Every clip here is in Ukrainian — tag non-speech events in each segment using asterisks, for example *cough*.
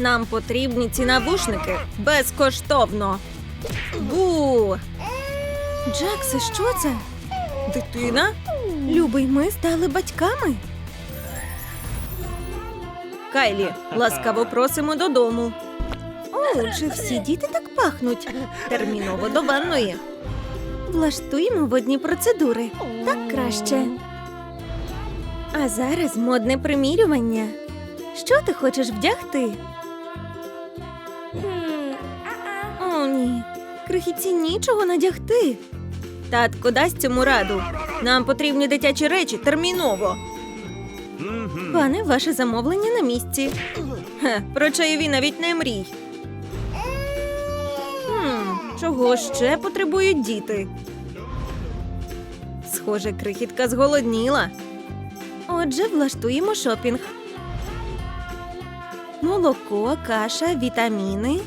Нам потрібні ці навушники безкоштовно. Бу! Джексе, що це? Дитина? Любий, ми стали батьками. Кайлі, ласкаво просимо додому. О, чи всі діти так пахнуть? Терміново до ванної. Влаштуємо водні процедури. Так краще. А зараз модне примірювання. Що ти хочеш вдягти? Крихітці нічого надягти. Татко дасть цьому раду. Нам потрібні дитячі речі терміново. Пане, ваше замовлення на місці. Хе, про чайові навіть не мрій. Хм, чого ще потребують діти? Схоже, крихітка зголодніла. Отже, влаштуємо шопінг. Молоко, каша, вітаміни.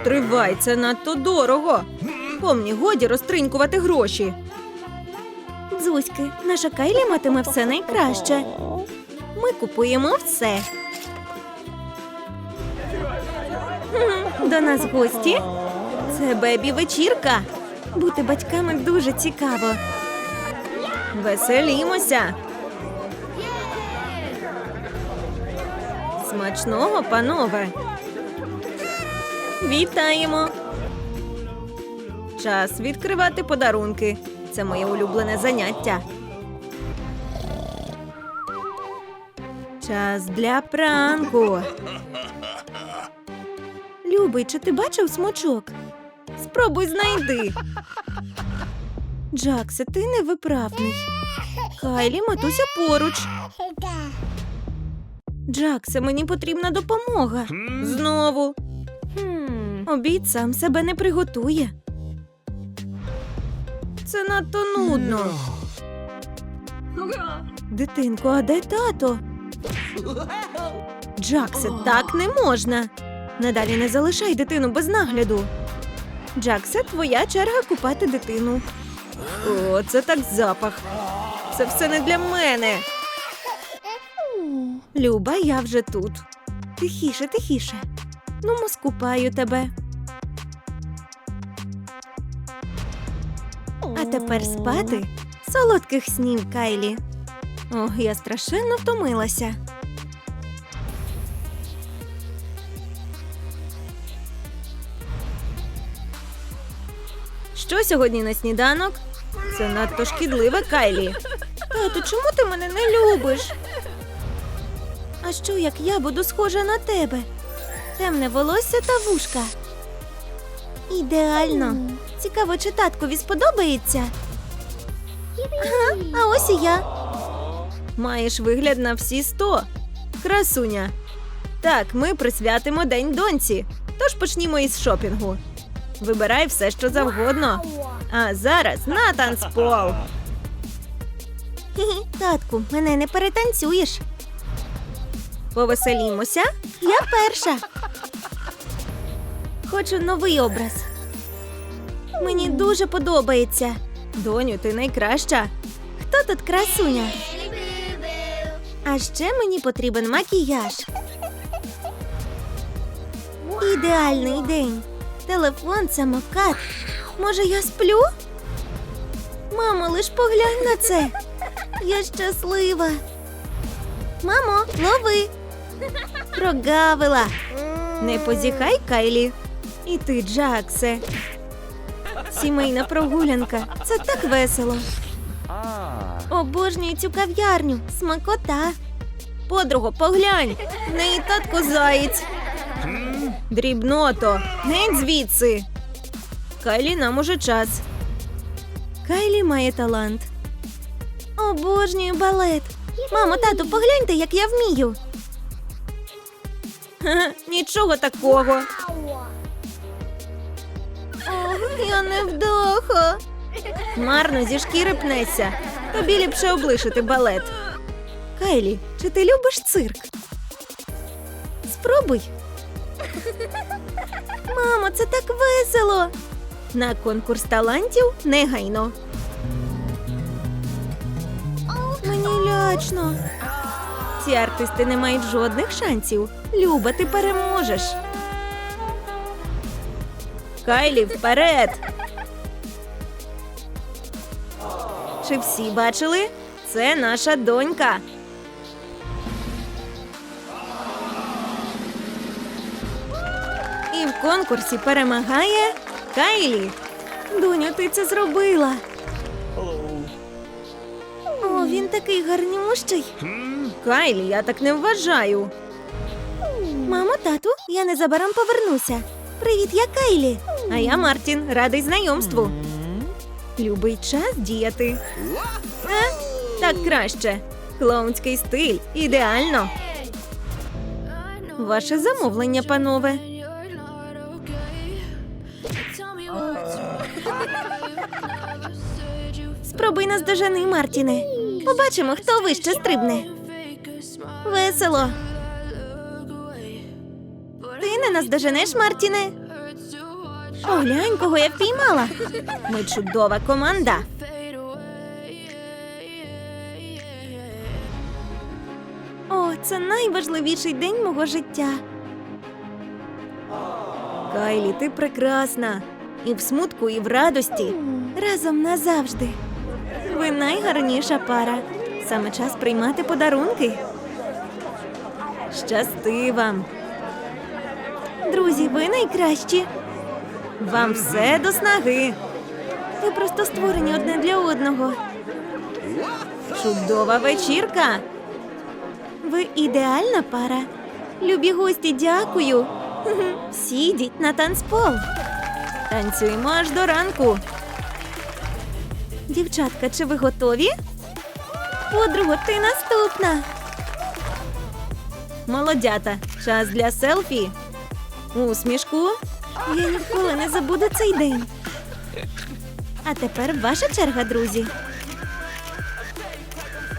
Стривай, це надто дорого. Помні, годі розтринькувати гроші. Дзузьки, наша Кайлі матиме все найкраще. Ми купуємо все. До нас гості. Це бебі вечірка. Бути батьками дуже цікаво. Веселімося. Смачного, панове. Вітаємо. Час відкривати подарунки. Це моє улюблене заняття. Час для пранку. Любий, чи ти бачив смочок? Спробуй знайди. Джаксе, ти невиправний. Кайлі, матуся поруч. Джаксе, мені потрібна допомога. Знову. Обід сам себе не приготує. Це надто нудно. Дитинко, а де тато? Джаксе, так не можна. Надалі не залишай дитину без нагляду. Джаксе, твоя черга купати дитину. О, це так запах. Це все не для мене. Люба, я вже тут. Тихіше, тихіше. Ну, скупаю тебе. А тепер спати. Солодких снів, Кайлі. Ох, я страшенно втомилася. Що сьогодні на сніданок? Це надто шкідливе, Кайлі. Тату, чому ти мене не любиш? А що, як я буду схожа на тебе? Темне волосся та вушка. Ідеально. Цікаво, чи таткові сподобається. Ага, а ось і я. Маєш вигляд на всі сто. Красуня. Так, ми присвятимо день доньці. Тож почнімо із шопінгу. Вибирай все, що завгодно. А зараз на танцпол. Татку, мене не перетанцюєш. Повеселімося. Я перша. Хочу новий образ. Мені дуже подобається. Доню, ти найкраща. Хто тут красуня? А ще мені потрібен макіяж. Ідеальний день. Телефон, самокат. Може, я сплю? Мамо, лиш поглянь на це. Я щаслива. Мамо, лови. Прогавила. Не позіхай, Кайлі. І ти, Джаксе. Сімейна прогулянка. Це так весело. Обожнюю цю кав'ярню. Смакота. Подруго, поглянь. В неї татко заєць. Дрібното. Геть звідси. Кайлі нам уже час. Кайлі має талант. Обожнюю балет. Мамо, тату, погляньте, як я вмію. Нічого такого. Я невдаха. Марно зі шкіри пнеться. Тобі ліпше облишити балет. Кайлі, чи ти любиш цирк? Спробуй. Мамо, це так весело. На конкурс талантів негайно. Мені лячно. Ці артисти не мають жодних шансів. Люба, ти переможеш. Кайлі, вперед! Чи всі бачили? Це наша донька. І в конкурсі перемагає Кайлі. Доню, ти це зробила. О, він такий гарнющий. Кайлі, я так не вважаю. Мамо, тату, я незабаром повернуся. Привіт, я Кайлі. А я Мартін, радий знайомству. Любий час діяти. Е? Так краще. Клоунський стиль. Ідеально. Ваше замовлення, панове. Спробуй нас дожени, Мартіне. Побачимо, хто вище стрибне. Весело. Ти не нас доженеш, Мартіне. Поглянь, кого я впіймала. Ми чудова команда. О, це найважливіший день мого життя. Кайлі, ти прекрасна. І в смутку, і в радості. Разом назавжди. Ви найгарніша пара. Саме час приймати подарунки. Щасти вам. Друзі, ви найкращі. Вам все до снаги. Ви просто створені одне для одного. Чудова вечірка. Ви ідеальна пара. Любі гості, дякую. *laughs* Всі йдіть на танцпол. Танцюємо аж до ранку. Дівчатка, чи ви готові? Подруго, ти наступна. Молодята, час для селфі. Усмішку. Я ніколи не забуду цей день. А тепер ваша черга, друзі.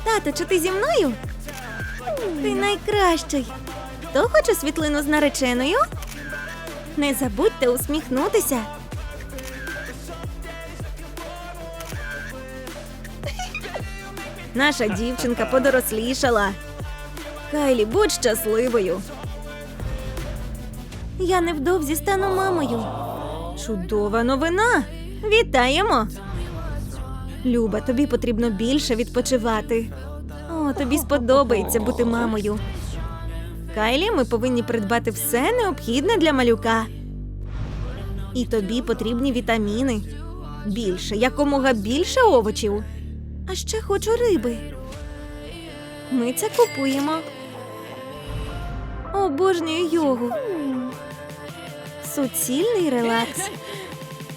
Тато, чи ти зі мною? Ти найкращий. Хто хоче світлину з нареченою? Не забудьте усміхнутися. Наша дівчинка подорослішала. Кайлі, будь щасливою. Я невдовзі стану мамою. Чудова новина. Вітаємо. Люба, тобі потрібно більше відпочивати. О, тобі сподобається бути мамою. Кайлі, ми повинні придбати все необхідне для малюка. І тобі потрібні вітаміни. Більше, якомога більше овочів. А ще хочу риби. Ми це купуємо. Обожнюю йогу. Суцільний релакс.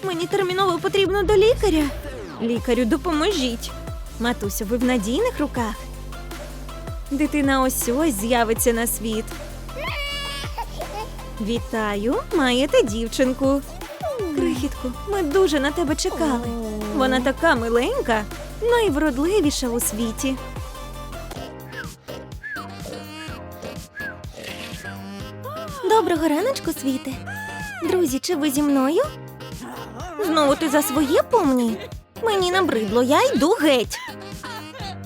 Мені терміново потрібно до лікаря. Лікарю, допоможіть. Матусю, ви в надійних руках. Дитина ось ось з'явиться на світ. Вітаю, маєте дівчинку. Крихітку, ми дуже на тебе чекали. Вона така миленька, найвродливіша у світі. Доброго раночку, світе. Друзі, чи ви зі мною? Знову ти за своє помні? Мені набридло, я йду геть.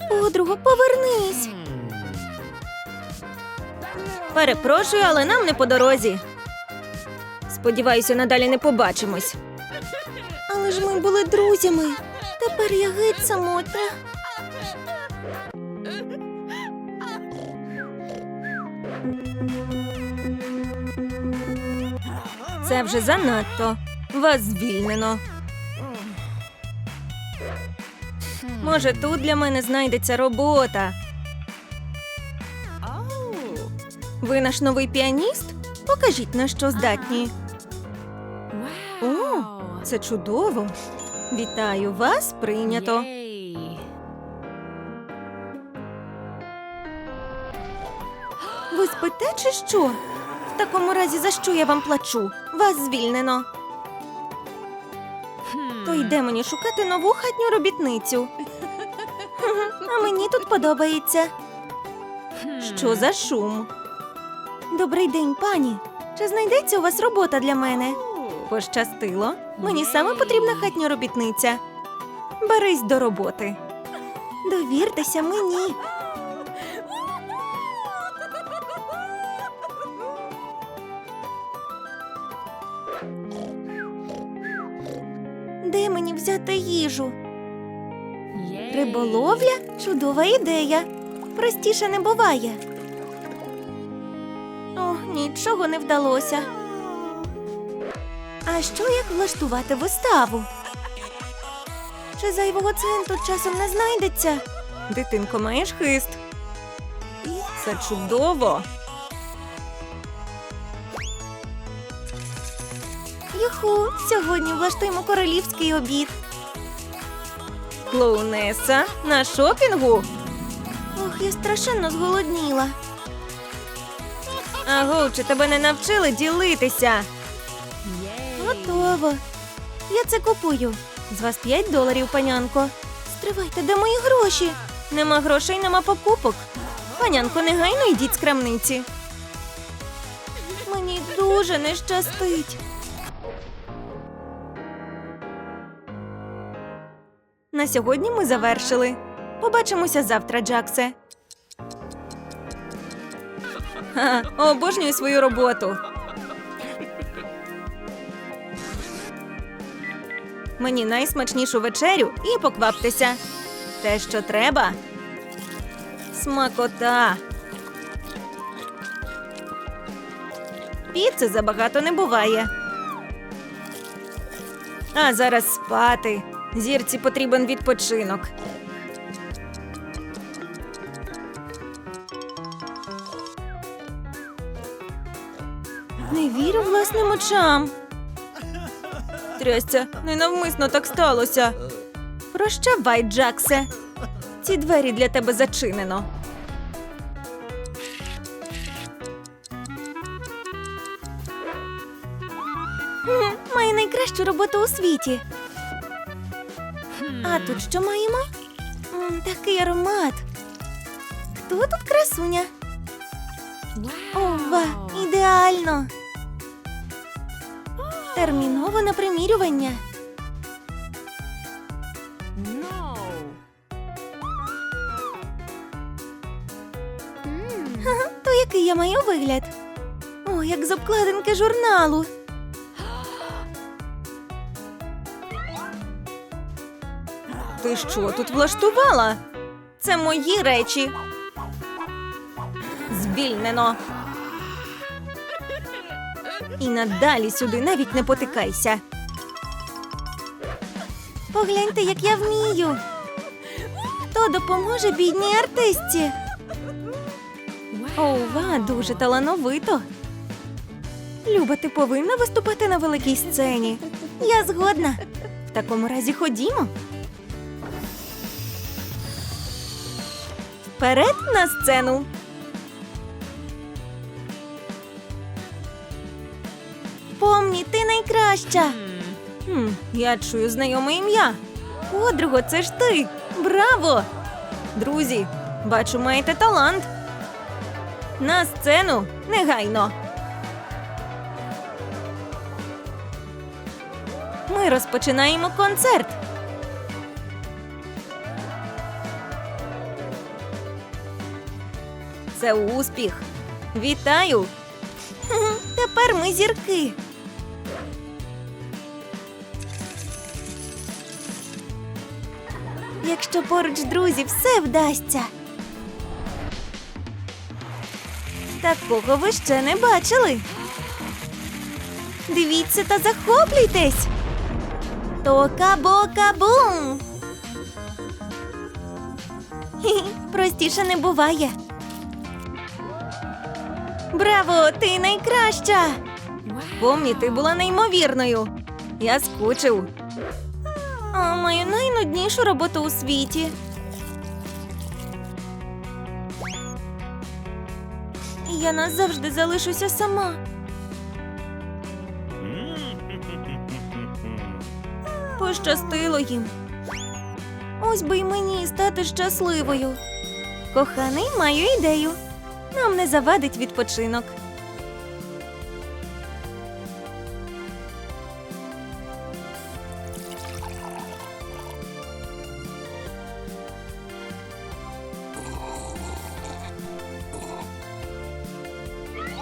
Подруго, повернись. Перепрошую, але нам не по дорозі. Сподіваюся, надалі не побачимось. Але ж ми були друзями. Тепер я геть самотня. Це вже занадто. Вас звільнено. Може, тут для мене знайдеться робота. Ви наш новий піаніст? Покажіть на що здатні. О, це чудово. Вітаю вас, прийнято. Ви спите чи що? Такому разі, за що я вам плачу? Вас звільнено. То йде мені шукати нову хатню робітницю. А мені тут подобається. Що за шум? Добрий день, пані. Чи знайдеться у вас робота для мене? Пощастило. Мені саме потрібна хатня робітниця. Берись до роботи. Довіртеся мені. Їжу? Риболовля чудова ідея. Простіше не буває. О, нічого не вдалося. А що як влаштувати виставу? Чи зайвого центу часом не знайдеться? Дитинко, маєш хист. Це чудово. Юху, сьогодні влаштуємо королівський обід. Клоунеса на шопінгу. Ох, я страшенно зголодніла. Аго, чи тебе не навчили ділитися? Готово. Я це купую. З вас 5 доларів, панянко. Стривайте, де мої гроші? Нема грошей, нема покупок. Панянко, негайно йдіть з крамниці. Мені дуже не щастить. На сьогодні ми завершили. Побачимося завтра, Джаксе. Ха, обожнюю свою роботу. Мені найсмачнішу вечерю і покваптеся. Те, що треба. Смакота. Піци забагато не буває. А зараз спати. Зірці потрібен відпочинок. Не вірю власним очам. Трясця, ненавмисно так сталося. Прощавай, Джаксе. Ці двері для тебе зачинено. Має найкращу роботу у світі. А тут що маємо? М, такий аромат. Хто тут красуня? Ова, ідеально. Терміново на примірювання. То який я маю вигляд? О, як з обкладинки журналу. Ти що тут влаштувала? Це мої речі. Звільнено. І надалі сюди навіть не потикайся. Погляньте, як я вмію. Хто допоможе бідній артистці? Ова, дуже талановито. Люба, ти повинна виступати на великій сцені. Я згодна. В такому разі ходімо. Вперед на сцену. Помні, ти найкраща. Хм, я чую знайоме ім'я. Подруго, це ж ти. Браво! Друзі, бачу, маєте талант. На сцену негайно. Ми розпочинаємо концерт. Це успіх. Вітаю! *laughs* Тепер ми зірки. Якщо поруч друзі, все вдасться. Такого ви ще не бачили. Дивіться та захоплюйтесь. Тока-бока-бум! *laughs* Простіше не буває. Браво! Ти найкраща! Помні, ти була неймовірною. Я скучив. А маю найнуднішу роботу у світі. Я назавжди залишуся сама. Пощастило їм. Ось би й мені стати щасливою. Коханий, маю ідею. Нам не завадить відпочинок.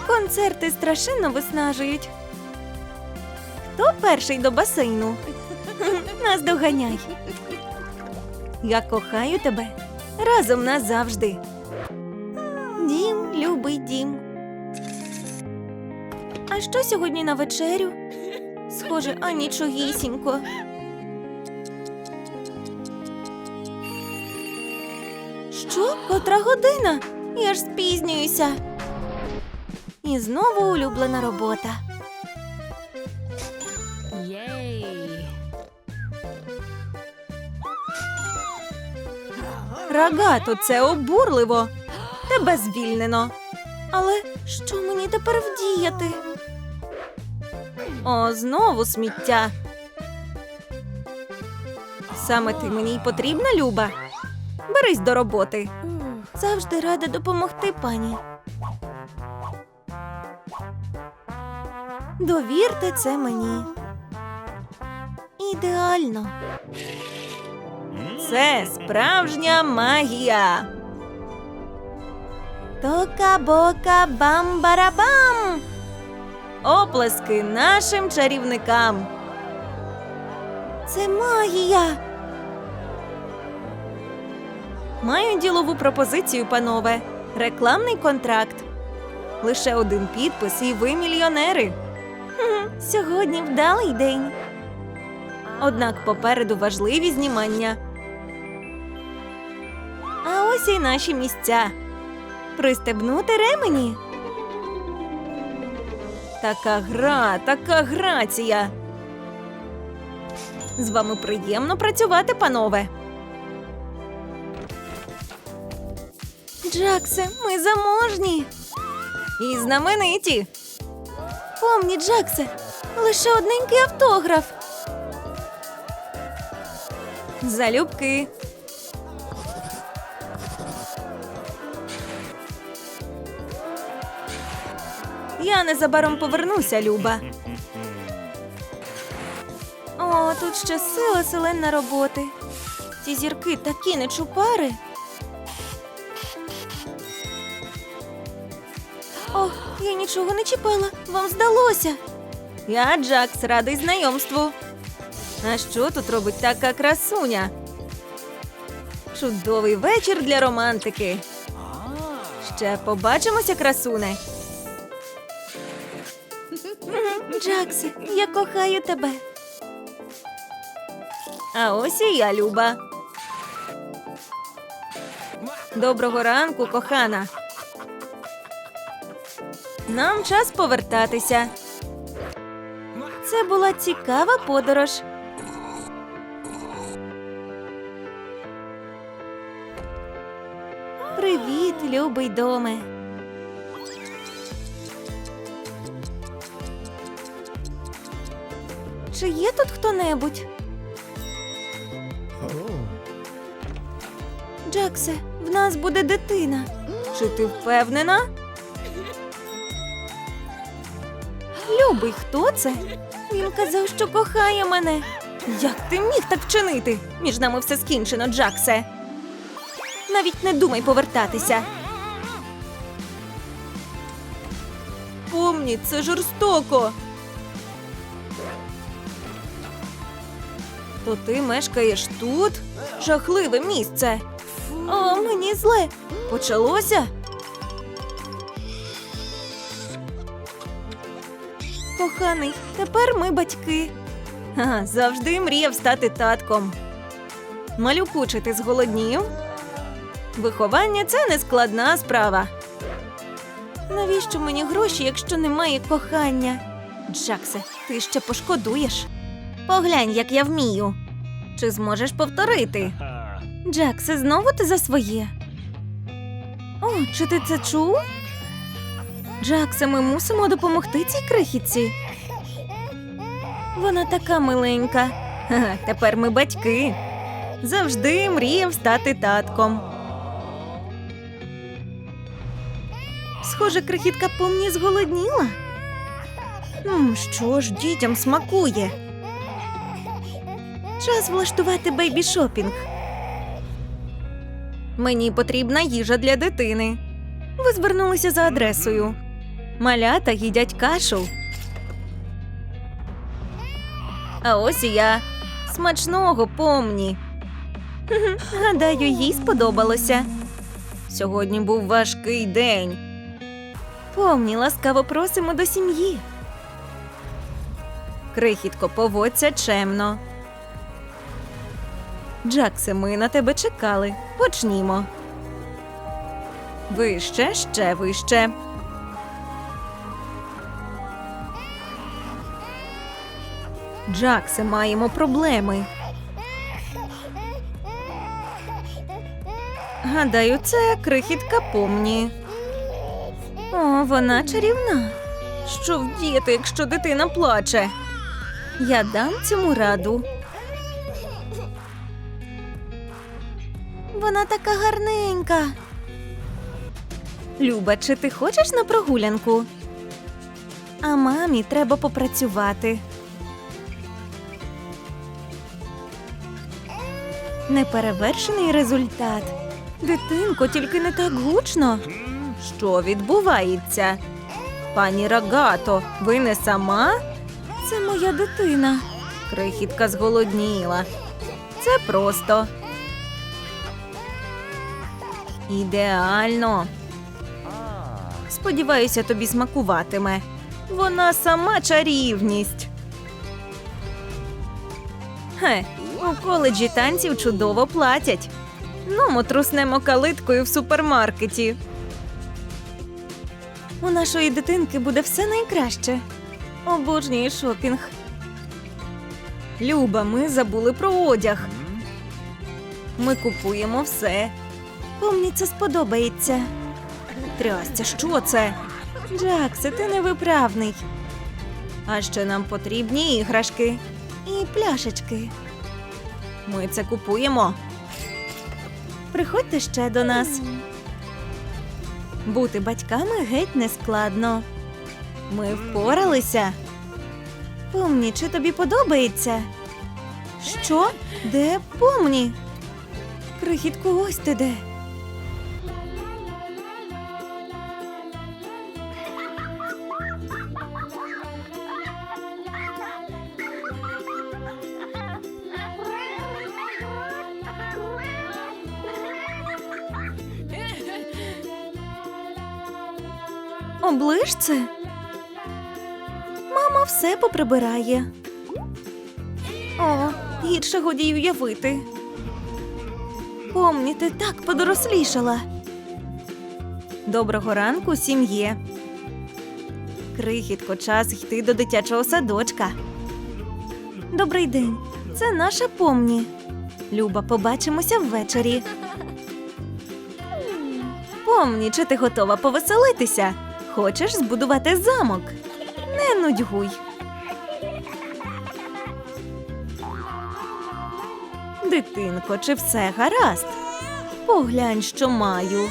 Концерти страшенно виснажують. Хто перший до басейну? *laughs* Нас доганяй. Я кохаю тебе разом назавжди. А що сьогодні на вечерю? Схоже, а нічогісінько. Що? Котра година? Я ж спізнююся. І знову улюблена робота. Єй! Рогато, це обурливо. Тебе звільнено. Але що мені тепер вдіяти? О, знову сміття. Саме ти мені й потрібна, Люба. Берись до роботи. Завжди рада допомогти, пані. Довірте це мені. Ідеально. Це справжня магія. Тока-бока бам-барабам. Оплески нашим чарівникам. Це магія. Маю ділову пропозицію, панове. Рекламний контракт. Лише один підпис, і ви мільйонери. Хм, сьогодні вдалий день. Однак попереду важливі знімання. А ось і наші місця. Пристебнути ремені. Така гра, така грація. З вами приємно працювати, панове. Джаксе, ми заможні. І знамениті. Помні, Джаксе, лише одненький автограф. Залюбки. Я незабаром повернуся, Люба. О, тут ще сила селена роботи. Ці зірки такі нечупари. О, я нічого не чіпала. Вам здалося. Я Джакс, радий знайомству. А що тут робить така красуня? Чудовий вечір для романтики. Ще побачимося, красуне. Джаксе, я кохаю тебе. А ось і я, Люба. Доброго ранку, кохана. Нам час повертатися. Це була цікава подорож. Привіт, любий доме. Чи є тут хто-небудь? Джаксе, в нас буде дитина. Чи ти впевнена? Любий, хто це? Він казав, що кохає мене. Як ти міг так вчинити? Між нами все скінчено, Джаксе. Навіть не думай повертатися. Помні, це жорстоко. То ти мешкаєш тут? Жахливе місце. О, мені зле. Почалося? Коханий, тепер ми батьки. Ага, завжди мріяв стати татком. Малюку, чи ти зголоднів? Виховання це не складна справа. Навіщо мені гроші, якщо немає кохання? Джаксе, ти ще пошкодуєш. Поглянь, як я вмію. Чи зможеш повторити? Джаксе, знову ти за своє. О, чи ти це чув? Джаксе, ми мусимо допомогти цій крихітці. Вона така миленька. Ха-ха, тепер ми батьки. Завжди мріяв стати татком. Схоже, крихітка помні зголодніла. М, що ж дітям смакує? Час влаштувати бейбі-шопінг. Мені потрібна їжа для дитини. Ви звернулися за адресою. Малята їдять кашу. А ось я. Смачного помні. *laughs* Гадаю, їй сподобалося. Сьогодні був важкий день. Помні, ласкаво просимо до сім'ї. Крихітко, поводься чемно. Джаксе, ми на тебе чекали. Почнімо. Вище, ще вище. Джаксе, маємо проблеми. Гадаю, це крихітка помні. О, вона чарівна. Що вдіяти, якщо дитина плаче? Я дам цьому раду. Вона така гарненька. Люба, чи ти хочеш на прогулянку? А мамі треба попрацювати. Неперевершений результат. Дитинко, тільки не так гучно. Що відбувається? Пані Рогато, ви не сама? Це моя дитина. Крихітка зголодніла. Це просто. Ідеально. Сподіваюся, тобі смакуватиме. Вона сама чарівність. Хе, у коледжі танців чудово платять. Ну, ми труснемо калиткою в супермаркеті. У нашої дитинки буде все найкраще. Обожнює шопінг. Люба, ми забули про одяг. Ми купуємо все. Помні, це сподобається. Трясця, що це? Джаксе, ти невиправний. А ще нам потрібні іграшки і пляшечки. Ми це купуємо. Приходьте ще до нас. Бути батьками геть не складно. Ми впоралися. Помні, чи тобі подобається? Що? Де помні? Крихітку, ось ти де. Оближ це. Мама все поприбирає. О, гірше годі й уявити. Помні, ти так подорослішала. Доброго ранку, сім'є. Крихітко, час йти до дитячого садочка. Добрий день. Це наша помні. Люба, побачимося ввечері. Помні, чи ти готова повеселитися? Хочеш збудувати замок? Не нудьгуй. Дитинко, чи все гаразд? Поглянь, що маю.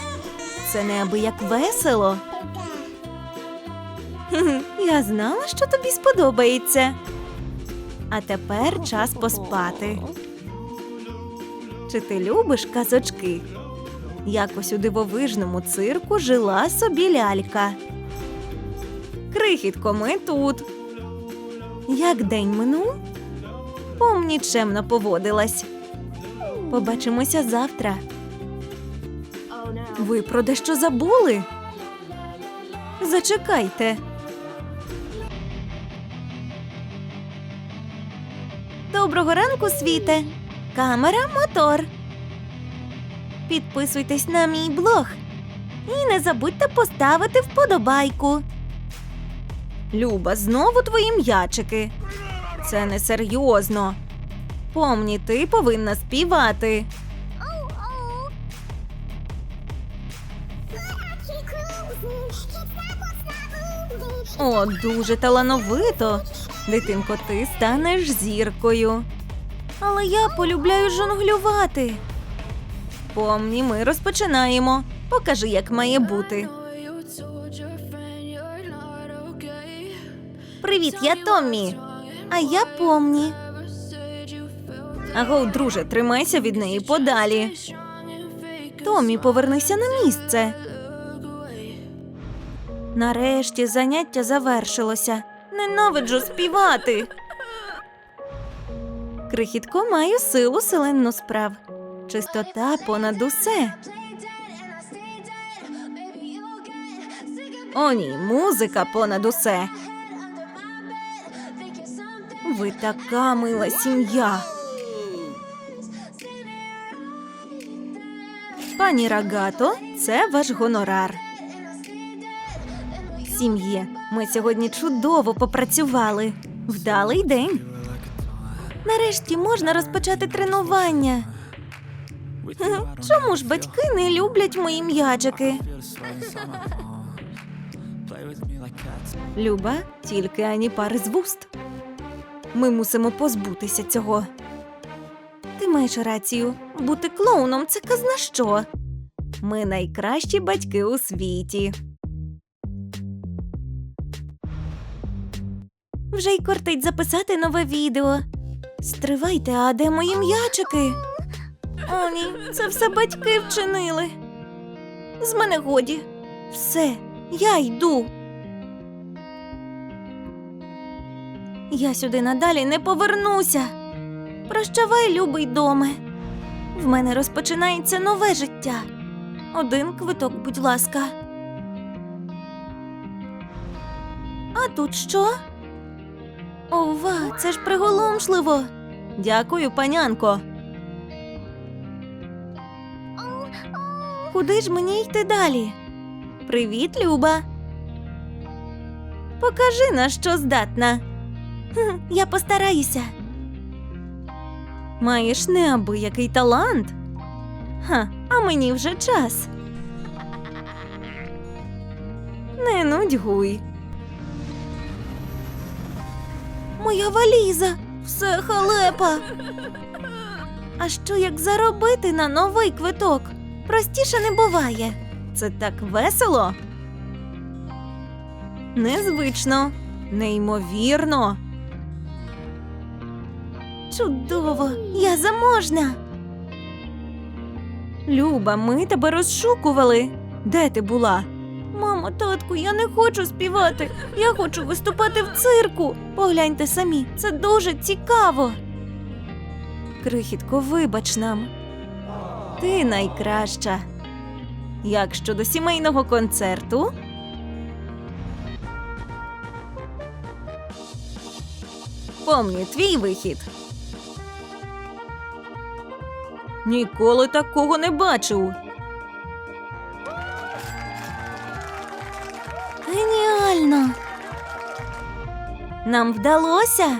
Це неабияк весело. Я знала, що тобі сподобається. А тепер час поспати. Чи ти любиш казочки? Якось у дивовижному цирку жила собі лялька. Крихітко, ми тут. Як день минув? Помні чемно поводилась. Побачимося завтра. Ви про дещо забули? Зачекайте. Доброго ранку, світе. Камера, мотор. Підписуйтесь на мій блог. І не забудьте поставити вподобайку. Люба, знову твої м'ячики. Це несерйозно. Помні, ти повинна співати. О, дуже талановито. Дитинко, ти станеш зіркою. Але я полюбляю жонглювати. Помні, ми розпочинаємо. Покажи, як має бути. Привіт, я Томмі. А я помні. Аго, друже, тримайся від неї подалі. Томмі, повернися на місце. Нарешті заняття завершилося. Ненавиджу співати. Крихітко маю силу селенну справ. Чистота понад усе. О, ні, музика понад усе. Ви така мила сім'я. Пані Рагато, це ваш гонорар. Сім'є, ми сьогодні чудово попрацювали. Вдалий день. Нарешті можна розпочати тренування. Чому ж батьки не люблять мої м'ячики? Люба, тільки ані пари з вуст. Ми мусимо позбутися цього. Ти маєш рацію. Бути клоуном це казна що. Ми найкращі батьки у світі. Вже й кортить записати нове відео. Стривайте, а де мої м'ячики? О, ні, це все батьки вчинили. З мене годі. Все, я йду. Я сюди надалі не повернуся. Прощавай, любий доме. В мене розпочинається нове життя. Один квиток, будь ласка. А тут що? Ова, це ж приголомшливо. Дякую, панянко. Куди ж мені йти далі? Привіт, Люба. Покажи на що здатна. Я постараюся. Маєш неабиякий талант. Ха, а мені вже час. Не нудьгуй. Моя валіза, все халепа. А що як заробити на новий квиток? Простіше не буває. Це так весело. Незвично, неймовірно. Чудово, я заможна. Люба, ми тебе розшукували. Де ти була? Мамо, татку, я не хочу співати. Я хочу виступати в цирку. Погляньте самі, це дуже цікаво. Крихітко, вибач нам. Ти найкраща. Як щодо сімейного концерту? Помні твій вихід. Ніколи такого не бачив. Геніально. Нам вдалося.